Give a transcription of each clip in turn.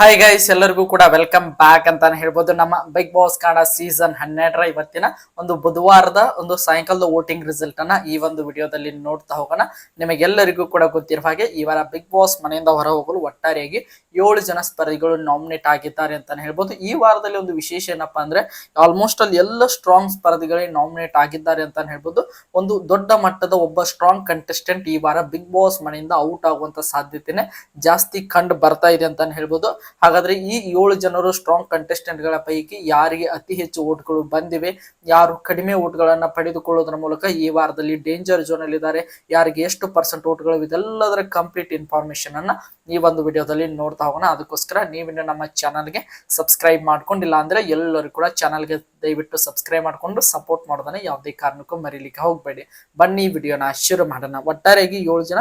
Hi guys ಎಲ್ಲರಿಗೂ ಕೂಡ welcome back ಅಂತಾನೆ ಹೇಳ್ಬೋದು. ನಮ್ಮ ಬಿಗ್ ಬಾಸ್ ಕನ್ನಡ ಸೀಸನ್ ಹನ್ನೆರಡರ ಇವತ್ತಿನ ಒಂದು ಬುಧವಾರದ ಒಂದು ಸಾಯಂಕಾಲದ ವೋಟಿಂಗ್ ರಿಸಲ್ಟ್ ಅನ್ನ ಈ ಒಂದು ವಿಡಿಯೋದಲ್ಲಿ ನೋಡ್ತಾ ಹೋಗೋಣ. ನಿಮಗೆಲ್ಲರಿಗೂ ಕೂಡ ಗೊತ್ತಿರುವ ಹಾಗೆ ಈ ವಾರ ಬಿಗ್ ಬಾಸ್ ಮನೆಯಿಂದ ಹೊರ ಹೋಗಲು ಒಟ್ಟಾರೆಯಾಗಿ ಏಳು ಜನ ಸ್ಪರ್ಧಿಗಳು ನಾಮಿನೇಟ್ ಆಗಿದ್ದಾರೆ ಅಂತಾನೆ ಹೇಳ್ಬೋದು. ಈ ವಾರದಲ್ಲಿ ಒಂದು ವಿಶೇಷ ಏನಪ್ಪಾ ಅಂದ್ರೆ ಆಲ್ಮೋಸ್ಟ್ ಅಲ್ಲಿ ಎಲ್ಲ ಸ್ಟ್ರಾಂಗ್ ಸ್ಪರ್ಧಿಗಳೇ ನಾಮಿನೇಟ್ ಆಗಿದ್ದಾರೆ ಅಂತಾನೆ ಹೇಳ್ಬೋದು. ಒಂದು ದೊಡ್ಡ ಮಟ್ಟದ ಒಬ್ಬ ಸ್ಟ್ರಾಂಗ್ ಕಂಟೆಸ್ಟೆಂಟ್ ಈ ವಾರ ಬಿಗ್ ಬಾಸ್ ಮನೆಯಿಂದ ಔಟ್ ಆಗುವಂತ ಸಾಧ್ಯತೆನೆ ಜಾಸ್ತಿ ಕಂಡು ಬರ್ತಾ ಇದೆ ಅಂತಾನೆ ಹೇಳ್ಬೋದು. ಹಾಗಾದ್ರೆ ಈ ಏಳು ಜನರು ಸ್ಟ್ರಾಂಗ್ ಕಂಟೆಸ್ಟೆಂಟ್ಗಳ ಪೈಕಿ ಯಾರಿಗೆ ಅತಿ ಹೆಚ್ಚು ಓಟ್ಗಳು ಬಂದಿವೆ? ಯಾರು ಕಡಿಮೆ ಓಟ್ಗಳನ್ನ ಪಡೆದುಕೊಳ್ಳೋದ್ರ ಮೂಲಕ ಈ ವಾರದಲ್ಲಿ ಡೇಂಜರ್ ಝೋನ್ ಅಲ್ಲಿ ಇದ್ದಾರೆ? ಯಾರಿಗೆ ಎಷ್ಟು ಪರ್ಸೆಂಟ್ ಓಟ್ಗಳು ಇದೆಲ್ಲದರ ಕಂಪ್ಲೀಟ್ ಇನ್ಫಾರ್ಮೇಶನ್ ಅನ್ನ ಈ ಒಂದು ವಿಡಿಯೋದಲ್ಲಿ ನೋಡ್ತಾ ಹೋಗೋಣ. ಅದಕ್ಕೋಸ್ಕರ ನೀವಿನ್ನು ನಮ್ಮ ಚಾನಲ್ಗೆ ಸಬ್ಸ್ಕ್ರೈಬ್ ಮಾಡ್ಕೊಂಡಿಲ್ಲ ಅಂದ್ರೆ ಎಲ್ಲರೂ ಕೂಡ ಚಾನಲ್ಗೆ ದಯವಿಟ್ಟು ಸಬ್ಸ್ಕ್ರೈಬ್ ಮಾಡ್ಕೊಂಡು ಸಪೋರ್ಟ್ ಮಾಡೋದನ್ನ ಯಾವುದೇ ಕಾರಣಕ್ಕೂ ಮರೀಲಿಕ್ಕೆ ಹೋಗಬೇಡಿ. ಬನ್ನಿ, ವಿಡಿಯೋನ ಶುರು ಮಾಡೋಣ. ಒಟ್ಟಾರೆಯಾಗಿ ಏಳು ಜನ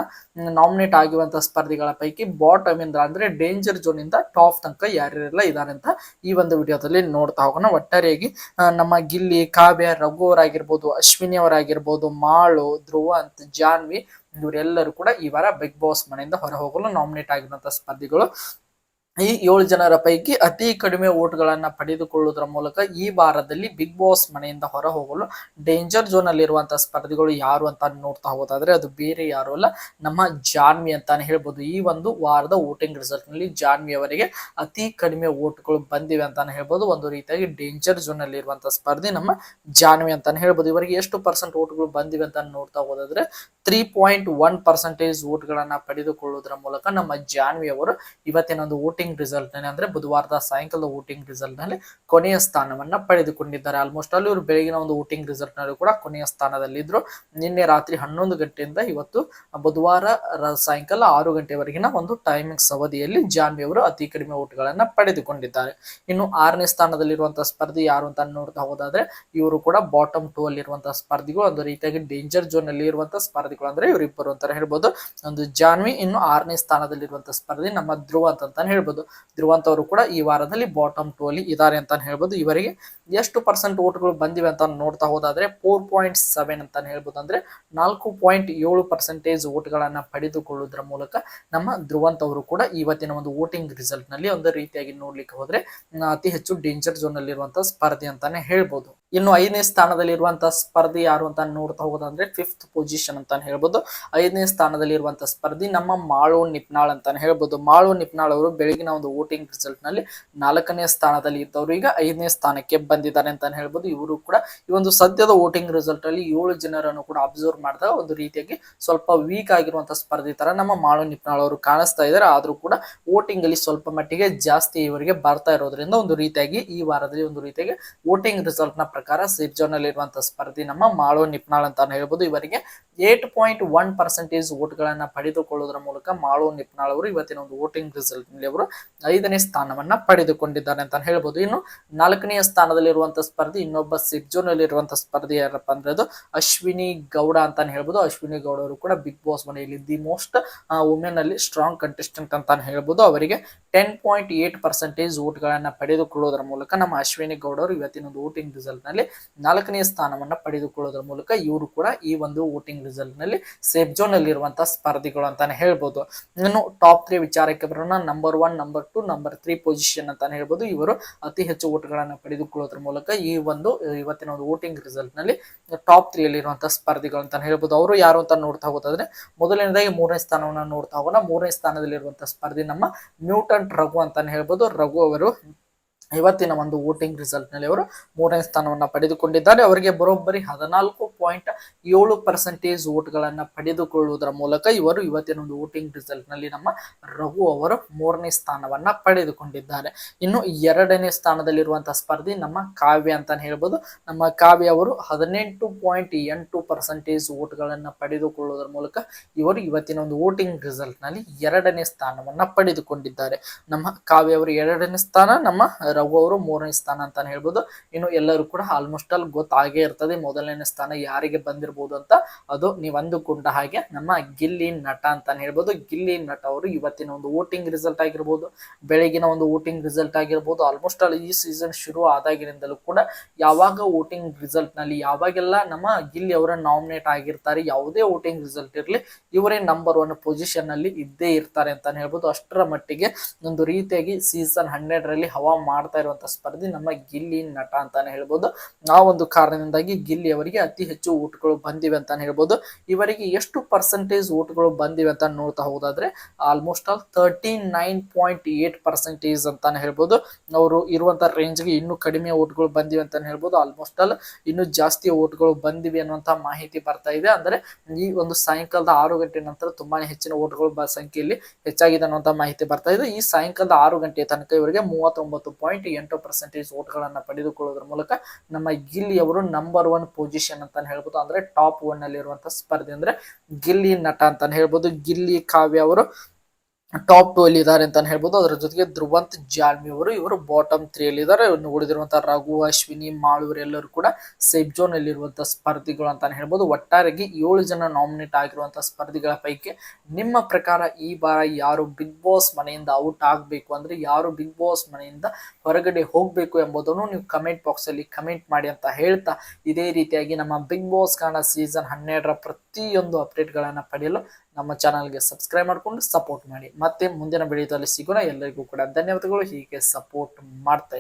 ನಾಮಿನೇಟ್ ಆಗಿರುವಂತಹ ಸ್ಪರ್ಧಿಗಳ ಪೈಕಿ ಬಾಟಮ್ ಇಂದ ಅಂದ್ರೆ ಡೇಂಜರ್ ಝೋನ್ ಇಂದ ಟಾಪ್ ತನಕ ಯಾರ್ಯಾರೆಲ್ಲ ಇದ್ದಾರೆ ಅಂತ ಈ ಒಂದು ವಿಡಿಯೋದಲ್ಲಿ ನೋಡ್ತಾ ಹೋಗೋಣ. ಒಟ್ಟಾರೆಯಾಗಿ ನಮ್ಮ ಗಿಲ್ಲಿ, ಕಾವ್ಯ, ರಘು ಅವರಾಗಿರ್ಬೋದು, ಅಶ್ವಿನಿ ಅವರಾಗಿರ್ಬೋದು, ಮಾಳು, ಧ್ರುವ ಅಂತ ಜಾನ್ವಿ, ಇವರೆಲ್ಲರೂ ಕೂಡ ಈ ವಾರ ಬಿಗ್ ಬಾಸ್ ಮನೆಯಿಂದ ಹೊರ ಹೋಗಲು ನಾಮಿನೇಟ್ ಆಗಿರುವಂತಹ ಸ್ಪರ್ಧಿಗಳು. ಈ ಏಳು ಜನರ ಪೈಕಿ ಅತಿ ಕಡಿಮೆ ಓಟ್ಗಳನ್ನ ಪಡೆದುಕೊಳ್ಳುವುದರ ಮೂಲಕ ಈ ವಾರದಲ್ಲಿ ಬಿಗ್ ಬಾಸ್ ಮನೆಯಿಂದ ಹೊರ ಹೋಗಲು ಡೇಂಜರ್ ಝೋನ್ ಅಲ್ಲಿರುವಂತಹ ಸ್ಪರ್ಧಿಗಳು ಯಾರು ಅಂತ ನೋಡ್ತಾ ಹೋದಾದ್ರೆ ಅದು ಬೇರೆ ಯಾರು ಅಲ್ಲ, ನಮ್ಮ ಜಾನ್ವಿ ಅಂತಾನೆ ಹೇಳ್ಬೋದು. ಈ ಒಂದು ವಾರದ ವೋಟಿಂಗ್ ರಿಸಲ್ಟ್ನಲ್ಲಿ ಜಾನ್ವಿ ಅವರಿಗೆ ಅತಿ ಕಡಿಮೆ ಓಟ್ಗಳು ಬಂದಿವೆ ಅಂತಾನೆ ಹೇಳ್ಬೋದು. ಒಂದು ರೀತಿಯಾಗಿ ಡೇಂಜರ್ ಝೋನ್ ಅಲ್ಲಿ ಇರುವಂತಹ ಸ್ಪರ್ಧಿ ನಮ್ಮ ಜಾನ್ವಿ ಅಂತಾನೆ ಹೇಳ್ಬೋದು. ಇವರಿಗೆ ಎಷ್ಟು ಪರ್ಸೆಂಟ್ ಓಟ್ಗಳು ಬಂದಿವೆ ಅಂತ ನೋಡ್ತಾ ಹೋದಾದ್ರೆ ತ್ರೀ ಪಾಯಿಂಟ್ ಒನ್ ಪರ್ಸೆಂಟೇಜ್ ಓಟ್ಗಳನ್ನ ಪಡೆದುಕೊಳ್ಳುವುದರ ಮೂಲಕ ನಮ್ಮ ಜಾನ್ವಿ ಅವರು ಇವತ್ತಿನ ಒಂದು ವೋಟಿಂಗ್ ರಿಸಲ್ಟ್ನಲ್ಲಿ ಅಂದ್ರೆ ಬುಧವಾರದ ಸಾಯಂಕಾಲದ ವೋಟಿಂಗ್ ರಿಸಲ್ಟ್ನಲ್ಲಿ ಕೊನೆಯ ಸ್ಥಾನವನ್ನ ಪಡೆದುಕೊಂಡಿದ್ದಾರೆ. ಆಲ್ಮೋಸ್ಟ್ ಅಲ್ಲಿ ಇವರು ಬೆಳಗಿನ ಒಂದು ವೋಟಿಂಗ್ ರಿಸಲ್ಟ್ನಲ್ಲಿ ಕೂಡ ಕೊನೆಯ ಸ್ಥಾನದಲ್ಲಿದ್ರು ನಿನ್ನೆ ರಾತ್ರಿ ಹನ್ನೊಂದು ಗಂಟೆಯಿಂದ ಇವತ್ತು ಬುಧವಾರ ಸಾಯಂಕಾಲ ಆರು ಗಂಟೆವರೆಗಿನ ಒಂದು ಟೈಮಿಂಗ್ಸ್ ಅವಧಿಯಲ್ಲಿ ಜಾನ್ವಿ ಅವರು ಅತಿ ಕಡಿಮೆ ಓಟ್ಗಳನ್ನ ಪಡೆದುಕೊಂಡಿದ್ದಾರೆ. ಇನ್ನು ಆರನೇ ಸ್ಥಾನದಲ್ಲಿರುವಂತಹ ಸ್ಪರ್ಧಿ ಯಾರು ಅಂತ ನೋಡ್ತಾ ಹೋದಾದ್ರೆ ಇವರು ಕೂಡ ಬಾಟಮ್ ಟೂ ಅಲ್ಲಿರುವಂತಹ ಸ್ಪರ್ಧಿಗಳು, ಒಂದು ರೀತಿಯಾಗಿ ಡೇಂಜರ್ ಝೋನ್ ಅಲ್ಲಿ ಇರುವಂತಹ ಸ್ಪರ್ಧಿಗಳು ಅಂದ್ರೆ ಇವರಿಬ್ಬರು ಅಂತಾನೆ ಹೇಳ್ಬೋದು. ಒಂದು ಜಾನ್ವಿ ಇನ್ನು ಆರನೇ ಸ್ಥಾನದಲ್ಲಿರುವಂತಹ ಸ್ಪರ್ಧಿ ನಮ್ಮ ಧ್ರುವ ಅಂತ ಹೇಳ್ಬೋದು. ಧ್ರುವಂತ್ ಅವರು ಕೂಡ ಈ ವಾರದಲ್ಲಿ ಬಾಟಮ್ ಟೂ ಅಲ್ಲಿ ಇದ್ದಾರೆ ಅಂತಾನೆ ಹೇಳ್ಬೋದು. ಇವರಿಗೆ ಎಷ್ಟು ಪರ್ಸೆಂಟ್ ಓಟ್ಗಳು ಬಂದಿವೆ ಅಂತ ನೋಡ್ತಾ ಹೋದಾದ್ರೆ ಫೋರ್ ಪಾಯಿಂಟ್ ಸೆವೆನ್ ಅಂತಾನೆ ಹೇಳ್ಬೋದು. ಅಂದ್ರೆ ನಾಲ್ಕು ಪಾಯಿಂಟ್ ಏಳು ಪರ್ಸೆಂಟೇಜ್ ಓಟ್ಗಳನ್ನ ಪಡೆದುಕೊಳ್ಳುವುದರ ಮೂಲಕ ನಮ್ಮ ಧ್ರುವಂತ ಅವರು ಕೂಡ ಇವತ್ತಿನ ಒಂದು ವೋಟಿಂಗ್ ರಿಸಲ್ಟ್ನಲ್ಲಿ ಒಂದು ರೀತಿಯಾಗಿ ನೋಡ್ಲಿಕ್ಕೆ ಹೋದ್ರೆ ಅತಿ ಹೆಚ್ಚು ಡೇಂಜರ್ ಝೋನ್ ಅಲ್ಲಿರುವಂತಹ ಸ್ಪರ್ಧೆ ಅಂತಾನೆ ಹೇಳ್ಬೋದು. ಇನ್ನು ಐದನೇ ಸ್ಥಾನದಲ್ಲಿರುವಂತಹ ಸ್ಪರ್ಧಿ ಯಾರು ಅಂತ ನೋಡ್ತಾ ಹೋಗೋದಂದ್ರೆ ಫಿಫ್ತ್ ಪೊಸಿಷನ್ ಅಂತಾನೆ ಹೇಳ್ಬೋದು. ಐದನೇ ಸ್ಥಾನದಲ್ಲಿರುವಂತಹ ಸ್ಪರ್ಧಿ ನಮ್ಮ ಮಾಳು ನಿಪ್ನಾಳ್ ಅಂತಾನೆ ಹೇಳ್ಬೋದು. ಮಾಳು ನಿಪ್ನಾಳ್ ಅವರು ಬೆಳಗಿನ ಒಂದು ವೋಟಿಂಗ್ ರಿಸಲ್ಟ್ನಲ್ಲಿ ನಾಲ್ಕನೇ ಸ್ಥಾನದಲ್ಲಿ ಇದ್ದವರು ಈಗ ಐದನೇ ಸ್ಥಾನಕ್ಕೆ ಬಂದಿದ್ದಾರೆ ಅಂತಾನೆ ಹೇಳ್ಬೋದು. ಇವರು ಕೂಡ ಈ ಒಂದು ಸದ್ಯದ ವೋಟಿಂಗ್ ರಿಸಲ್ಟ್ ಅಲ್ಲಿ ಏಳು ಜನರನ್ನು ಕೂಡ ಅಬ್ಸರ್ವ್ ಮಾಡಿದಾಗ ಒಂದು ರೀತಿಯಾಗಿ ಸ್ವಲ್ಪ ವೀಕ್ ಆಗಿರುವಂತಹ ಸ್ಪರ್ಧಿ ತರ ನಮ್ಮ ಮಾಳು ನಿಪ್ನಾಳ್ ಅವರು ಕಾಣಿಸ್ತಾ ಇದ್ದಾರೆ. ಆದ್ರೂ ಕೂಡ ವೋಟಿಂಗ್ ಅಲ್ಲಿ ಸ್ವಲ್ಪ ಮಟ್ಟಿಗೆ ಜಾಸ್ತಿ ಇವರಿಗೆ ಬರ್ತಾ ಇರೋದ್ರಿಂದ ಒಂದು ರೀತಿಯಾಗಿ ಈ ವಾರದಲ್ಲಿ ಒಂದು ರೀತಿಯಾಗಿ ವೋಟಿಂಗ್ ರಿಸಲ್ಟ್ನ ಪ್ರಕಾರ ಸೇಫ್ ಜೋನ್ ಅಲ್ಲಿ ಇರುವಂತಹ ಸ್ಪರ್ಧಿ ನಮ್ಮ ಮಾಳು ನಿಪ್ನಾಳ್ ಅಂತಾನೆ ಹೇಳ್ಬೋದು. ಇವರಿಗೆ ಏಟ್ ಪಾಯಿಂಟ್ ಒನ್ ಪರ್ಸೆಂಟೇಜ್ ಓಟ್ಗಳನ್ನ ಪಡೆದುಕೊಳ್ಳುವುದರ ಮೂಲಕ ಮಾಳು ನಿಪ್ನಾಳ್ ಅವರು ಇವತ್ತಿನ ಒಂದು ವೋಟಿಂಗ್ ರಿಸಲ್ಟ್ನಲ್ಲಿ ಅವರು ಐದನೇ ಸ್ಥಾನವನ್ನ ಪಡೆದುಕೊಂಡಿದ್ದಾರೆ ಅಂತ ಹೇಳ್ಬೋದು. ಇನ್ನು ನಾಲ್ಕನೆಯ ಸ್ಥಾನದಲ್ಲಿರುವಂತಹ ಸ್ಪರ್ಧಿ, ಇನ್ನೊಬ್ಬ ಸಿಪ್ ಜೋನ್ ಅಲ್ಲಿ ಇರುವಂತಹ ಸ್ಪರ್ಧಿ ಯಾರಪ್ಪ ಅಂದ್ರೆ ಅದು ಅಶ್ವಿನಿ ಗೌಡ ಅಂತಾನೆ ಹೇಳ್ಬೋದು. ಅಶ್ವಿನಿ ಗೌಡ ಅವರು ಕೂಡ ಬಿಗ್ ಬಾಸ್ ಮನೆಯಲ್ಲಿ ದಿ ಮೋಸ್ಟ್ ವುಮೆನ್ ಅಲ್ಲಿ ಸ್ಟ್ರಾಂಗ್ ಕಂಟೆಸ್ಟೆಂಟ್ ಅಂತಾನೆ ಹೇಳ್ಬೋದು. ಅವರಿಗೆ ಟೆನ್ ಪಾಯಿಂಟ್ ಏಟ್ ಪರ್ಸೆಂಟೇಜ್ ಓಟ್ಗಳನ್ನ ಪಡೆದುಕೊಳ್ಳೋದ್ರ ಮೂಲಕ ನಮ್ಮ ಅಶ್ವಿನಿ ಗೌಡ ಅವರು ಇವತ್ತಿನ ಒಂದು ವೋಟಿಂಗ್ ರಿಸಲ್ಟ್ನಲ್ಲಿ ನಾಲ್ಕನೇ ಸ್ಥಾನವನ್ನ ಪಡೆದುಕೊಳ್ಳುವುದರ ಮೂಲಕ ಇವರು ಕೂಡ ಈ ಒಂದು ವೋಟಿಂಗ್ ರಿಸಲ್ಟ್ನಲ್ಲಿ ಸೇಫ್ ಜೋನ್ ಅಲ್ಲಿ ಇರುವಂತಹ ಸ್ಪರ್ಧಿಗಳು ಅಂತಾನೆ ಹೇಳ್ಬೋದು. ಇನ್ನು ಟಾಪ್ ತ್ರೀ ವಿಚಾರಕ್ಕೆ ಬರೋಣ. Number one number two number three position ಅಂತಾನೆ ಹೇಳ್ಬೋದು. ಇವರು ಅತಿ ಹೆಚ್ಚು ಓಟ್ಗಳನ್ನು ಪಡೆದುಕೊಳ್ಳೋದ್ರ ಮೂಲಕ ಈ ಒಂದು ಇವತ್ತಿನ ಒಂದು ವೋಟಿಂಗ್ ರಿಸಲ್ಟ್ನಲ್ಲಿ ಟಾಪ್ ತ್ರೀ ಅಲ್ಲಿ ಇರುವಂತಹ ಸ್ಪರ್ಧಿಗಳು ಅಂತಾನೆ ಹೇಳ್ಬೋದು. ಅವರು ಯಾರು ಅಂತ ನೋಡ್ತಾ ಹೋಗೋದಾದ್ರೆ, ಮೊದಲನೇದಾಗಿ ಮೂರನೇ ಸ್ಥಾನವನ್ನು ನೋಡ್ತಾ ಹೋಗೋಣ. ಮೂರನೇ ಸ್ಥಾನದಲ್ಲಿರುವಂತಹ ಸ್ಪರ್ಧಿ ನಮ್ಮ ಮ್ಯೂಟಂಟ್ ರಘು ಅಂತಾನೆ ಹೇಳ್ಬೋದು. ರಘು ಅವರು ಇವತ್ತಿನ ಒಂದು ವೋಟಿಂಗ್ ರಿಸಲ್ಟ್ನಲ್ಲಿ ಅವರು ಮೂರನೇ ಸ್ಥಾನವನ್ನು ಪಡೆದುಕೊಂಡಿದ್ದಾರೆ. ಅವರಿಗೆ ಬರೋಬ್ಬರಿ ಹದಿನಾಲ್ಕು ಪಾಯಿಂಟ್ ಏಳು ಪರ್ಸೆಂಟೇಜ್ ಓಟ್ಗಳನ್ನ ಪಡೆದುಕೊಳ್ಳುವುದರ ಮೂಲಕ ಇವರು ಇವತ್ತಿನ ಒಂದು ವೋಟಿಂಗ್ ರಿಸಲ್ಟ್ನಲ್ಲಿ ನಮ್ಮ ರಘು ಅವರು ಮೂರನೇ ಸ್ಥಾನವನ್ನ ಪಡೆದುಕೊಂಡಿದ್ದಾರೆ. ಇನ್ನು ಎರಡನೇ ಸ್ಥಾನದಲ್ಲಿರುವಂತಹ ಸ್ಪರ್ಧಿ ನಮ್ಮ ಕಾವ್ಯ ಅಂತಾನೆ ಹೇಳ್ಬೋದು. ನಮ್ಮ ಕಾವ್ಯ ಅವರು ಹದಿನೆಂಟು ಪಾಯಿಂಟ್ ಎಂಟು ಪರ್ಸೆಂಟೇಜ್ ಓಟ್ಗಳನ್ನ ಪಡೆದುಕೊಳ್ಳುವುದರ ಮೂಲಕ ಇವರು ಇವತ್ತಿನ ಒಂದು ವೋಟಿಂಗ್ ರಿಸಲ್ಟ್ನಲ್ಲಿ ಎರಡನೇ ಸ್ಥಾನವನ್ನ ಪಡೆದುಕೊಂಡಿದ್ದಾರೆ. ನಮ್ಮ ಕಾವ್ಯ ಅವರು ಎರಡನೇ ಸ್ಥಾನ, ನಮ್ಮ ರಘು ಅವರು ಮೂರನೇ ಸ್ಥಾನ ಅಂತಾನೆ ಹೇಳ್ಬೋದು. ಇನ್ನು ಎಲ್ಲರೂ ಕೂಡ ಆಲ್ಮೋಸ್ಟ್ ಆಲ್ ಗೊತ್ತಾಗೇ ಇರ್ತದೆ. ಮೊದಲನೇ ಸ್ಥಾನ ಯಾರಿಗೆ ಬಂದಿರ್ಬೋದು ಅಂತ ಅದು ನೀವು ಅಂದುಕೊಂಡ ಹಾಗೆ ನಮ್ಮ ಗಿಲ್ಲಿ ನಟ ಅಂತಾನೆ ಹೇಳ್ಬೋದು. ಗಿಲ್ಲಿ ನಟ ಅವರು ಇವತ್ತಿನ ಒಂದು ವೋಟಿಂಗ್ ರಿಸಲ್ಟ್ ಆಗಿರ್ಬೋದು, ಬೆಳಗಿನ ಒಂದು ವೋಟಿಂಗ್ ರಿಸಲ್ಟ್ ಆಗಿರ್ಬೋದು ಆಲ್ಮೋಸ್ಟ್ ಆಲ್ ಈ ಸೀಸನ್ ಶುರು ಆದಾಗಿನಿಂದಲೂ ಕೂಡ ಯಾವಾಗ ವೋಟಿಂಗ್ ರಿಸಲ್ಟ್ನಲ್ಲಿ ಯಾವಾಗೆಲ್ಲ ನಮ್ಮ ಗಿಲ್ಲಿ ಅವರ ನಾಮಿನೇಟ್ ಆಗಿರ್ತಾರೆ, ಯಾವುದೇ ವೋಟಿಂಗ್ ರಿಸಲ್ಟ್ ಇರಲಿ, ಇವರೇ ನಂಬರ್ ಒನ್ ಪೊಸಿಷನ್ನಲ್ಲಿ ಇದ್ದೇ ಇರ್ತಾರೆ ಅಂತಾನೆ ಹೇಳ್ಬೋದು. ಅಷ್ಟರ ಮಟ್ಟಿಗೆ ಒಂದು ರೀತಿಯಾಗಿ ಸೀಸನ್ ಹನ್ನೆರಡರಲ್ಲಿ ಹವಾ ಮಾಡ್ತಾ ಇರುವಂತ ಸ್ಪರ್ಧೆ ನಮ್ಮ ಗಿಲ್ಲಿ ನಟ ಅಂತಾನೆ ಹೇಳ್ಬೋದು. ಆ ಒಂದು ಕಾರಣದಿಂದಾಗಿ ಗಿಲ್ಲಿ ಅವರಿಗೆ ಅತಿ ಹೆಚ್ಚು ಓಟ್ಗಳು ಬಂದಿವೆ ಅಂತಾನೆ ಹೇಳ್ಬೋದು. ಇವರಿಗೆ ಎಷ್ಟು ಪರ್ಸೆಂಟೇಜ್ ಓಟ್ಗಳು ಬಂದಿವೆ ಅಂತ ನೋಡ್ತಾ ಹೋದಾದ್ರೆ almost all thirty nine point eight percentage ಅಂತಾನೆ ಹೇಳ್ಬೋದು. ಅವರು ಇರುವಂತ ರೇಂಜ್ಗೆ ಇನ್ನೂ ಕಡಿಮೆ ಓಟ್ಗಳು ಬಂದಿವೆ ಅಂತಾನೆ ಹೇಳ್ಬೋದು. ಆಲ್ಮೋಸ್ಟ್ ಆಲ್ ಇನ್ನೂ ಜಾಸ್ತಿ ಓಟ್ಗಳು ಬಂದಿವೆ ಅನ್ನುವಂತ ಮಾಹಿತಿ ಬರ್ತಾ ಇದೆ. ಅಂದ್ರೆ ಈ ಒಂದು ಸಾಯಂಕಾಲದ ಆರು ಗಂಟೆ ನಂತರ ತುಂಬಾನೇ ಹೆಚ್ಚಿನ ಓಟ್ಗಳು ಸಂಖ್ಯೆಯಲ್ಲಿ ಹೆಚ್ಚಾಗಿದೆ ಅನ್ನುವಂತ ಮಾಹಿತಿ ಬರ್ತಾ ಇದೆ. ಈ ಸಾಯಂಕಾಲದ ಆರು ಗಂಟೆ ತನಕ ಇವರಿಗೆ ಮೂವತ್ತೊಂಬತ್ತು ಪಾಯಿಂಟ್ ಎಂಟು ಪರ್ಸೆಂಟೇಜ್ ಓಟ್ಗಳನ್ನ ಪಡೆದುಕೊಳ್ಳೋದ್ರ ಮೂಲಕ ನಮ್ಮ ಗಿಲ್ಲಿ ಅವರು ನಂಬರ್ ಒನ್ ಪೊಸಿಷನ್ ಅಂತಾನೆ ಹೇಳ್ಬೋದು. ಅಂದ್ರೆ ಟಾಪ್ ಒನ್ ಅಲ್ಲಿ ಸ್ಪರ್ಧೆ ಅಂದ್ರೆ ಗಿಲ್ಲಿ ನಟ ಅಂತಾನೆ ಹೇಳ್ಬೋದು. ಗಿಲ್ಲಿ ಕಾವ್ಯ ಅವರು ಟಾಪ್ ಟು ಅಲ್ಲಿ ಇದ್ದಾರೆ ಅಂತಾನೆ ಹೇಳ್ಬೋದು. ಅದರ ಜೊತೆಗೆ ಧ್ರುವಂತ್ ಜಾಲ್ಮಿ ಅವರು, ಇವರು ಬಾಟಮ್ ತ್ರೀ ಅಲ್ಲಿ ಇದ್ದಾರೆ ಇನ್ನು ಉಳಿದಿರುವಂತಹ ರಘು, ಅಶ್ವಿನಿ, ಮಾಳೂರ್ ಎಲ್ಲರೂ ಕೂಡ ಸೇಫ್ ಜೋನ್ ಅಲ್ಲಿ ಇರುವಂತಹ ಸ್ಪರ್ಧಿಗಳು ಅಂತಾನೆ ಹೇಳ್ಬೋದು. ಒಟ್ಟಾರೆಗೆ ಏಳು ಜನ ನಾಮಿನೇಟ್ ಆಗಿರುವಂತಹ ಸ್ಪರ್ಧಿಗಳ ಪೈಕಿ ನಿಮ್ಮ ಪ್ರಕಾರ ಈ ಬಾರ ಯಾರು ಬಿಗ್ ಬಾಸ್ ಮನೆಯಿಂದ ಔಟ್ ಆಗಬೇಕು? ಅಂದ್ರೆ ಯಾರು ಬಿಗ್ ಬಾಸ್ ಮನೆಯಿಂದ ಹೊರಗಡೆ ಹೋಗಬೇಕು ಎಂಬುದನ್ನು ನೀವು ಕಮೆಂಟ್ ಬಾಕ್ಸ್ ಅಲ್ಲಿ ಕಮೆಂಟ್ ಮಾಡಿ ಅಂತ ಹೇಳ್ತಾ ಇದೇ ರೀತಿಯಾಗಿ ನಮ್ಮ ಬಿಗ್ ಬಾಸ್ ಕಾಣ ಸೀಸನ್ ಹನ್ನೆರಡರ ಪ್ರತಿಯೊಂದು ಅಪ್ಡೇಟ್ಗಳನ್ನು ಪಡೆಯಲು ನಮ್ಮ ಚಾನಲ್ಗೆ ಸಬ್ಸ್ಕ್ರೈಬ್ ಮಾಡಿಕೊಂಡು ಸಪೋರ್ಟ್ ಮಾಡಿ. ಮತ್ತೆ ಮುಂದಿನ ವಿಡಿಯೋದಲ್ಲಿ ಸಿಗೋಣ. ಎಲ್ಲರಿಗೂ ಕೂಡ ಧನ್ಯವಾದಗಳು. ಹೀಗೆ ಸಪೋರ್ಟ್ ಮಾಡ್ತಾ